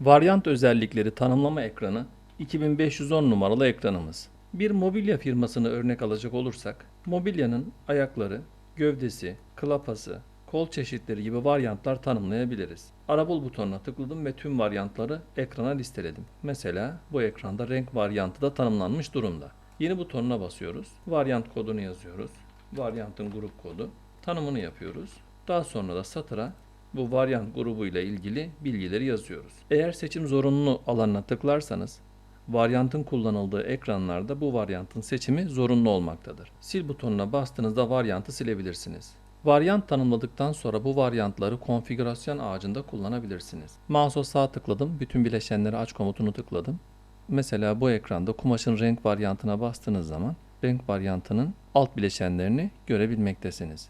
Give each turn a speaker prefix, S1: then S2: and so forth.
S1: Varyant özellikleri tanımlama ekranı 2510 numaralı ekranımız. Bir mobilya firmasını örnek alacak olursak, mobilyanın ayakları, gövdesi, klapası, kol çeşitleri gibi varyantlar tanımlayabiliriz. Arabul butonuna tıkladım ve tüm varyantları ekrana listeledim. Mesela bu ekranda renk varyantı da tanımlanmış durumda. Yeni butonuna basıyoruz. Varyant kodunu yazıyoruz. Varyantın grup kodu. Tanımını yapıyoruz. Daha sonra da satıra bu varyant grubuyla ilgili bilgileri yazıyoruz. Eğer seçim zorunlu alanına tıklarsanız varyantın kullanıldığı ekranlarda bu varyantın seçimi zorunlu olmaktadır. Sil butonuna bastığınızda varyantı silebilirsiniz. Varyant tanımladıktan sonra bu varyantları konfigürasyon ağacında kullanabilirsiniz. Mouse'a sağ tıkladım, bütün bileşenleri aç komutunu tıkladım. Mesela bu ekranda kumaşın renk varyantına bastığınız zaman renk varyantının alt bileşenlerini görebilmektesiniz.